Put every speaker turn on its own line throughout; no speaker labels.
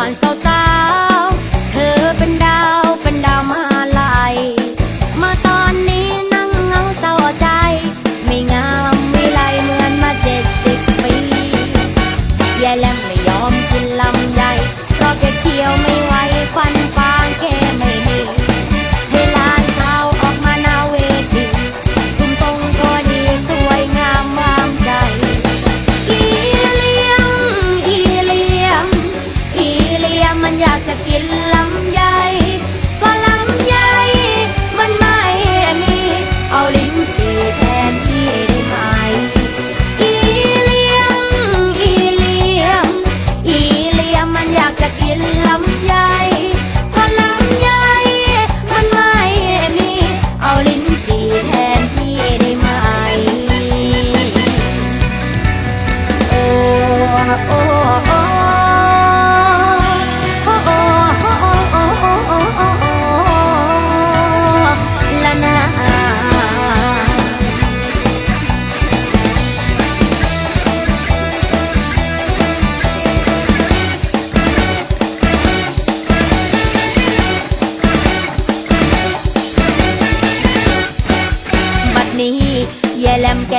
欢笑。 โอ้นี้เยแลมแก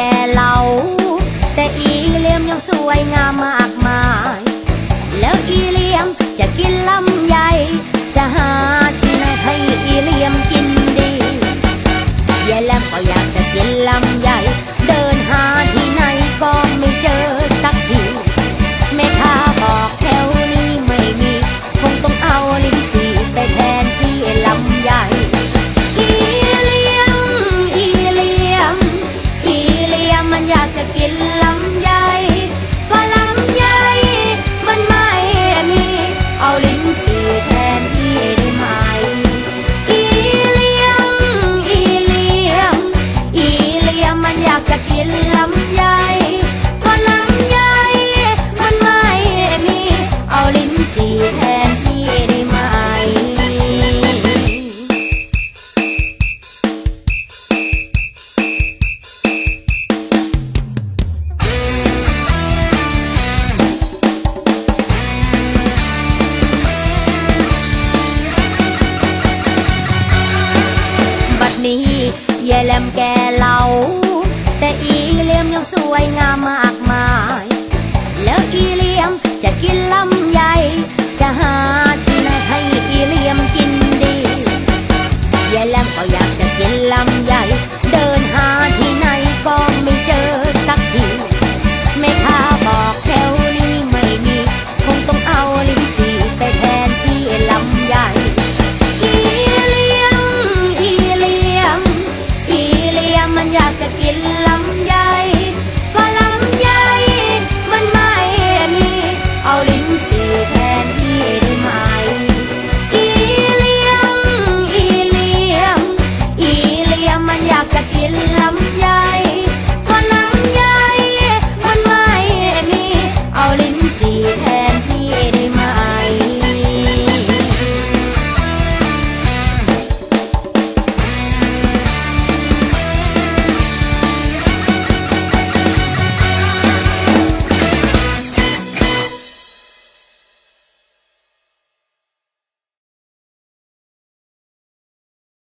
แล้ก็อยากจะกินลำใหญ่ เดินหาที่ไหนก็ไม่เจอานอยากจะกินลำไยก็ลำไยมันไม่มี เอาลิ้นจี่แทนที่ได้ไหม บัดนี้ย่แลมแก ยังสวยงามมากมาย แล้วอีเลียมจะกินลำใหญ่จะหา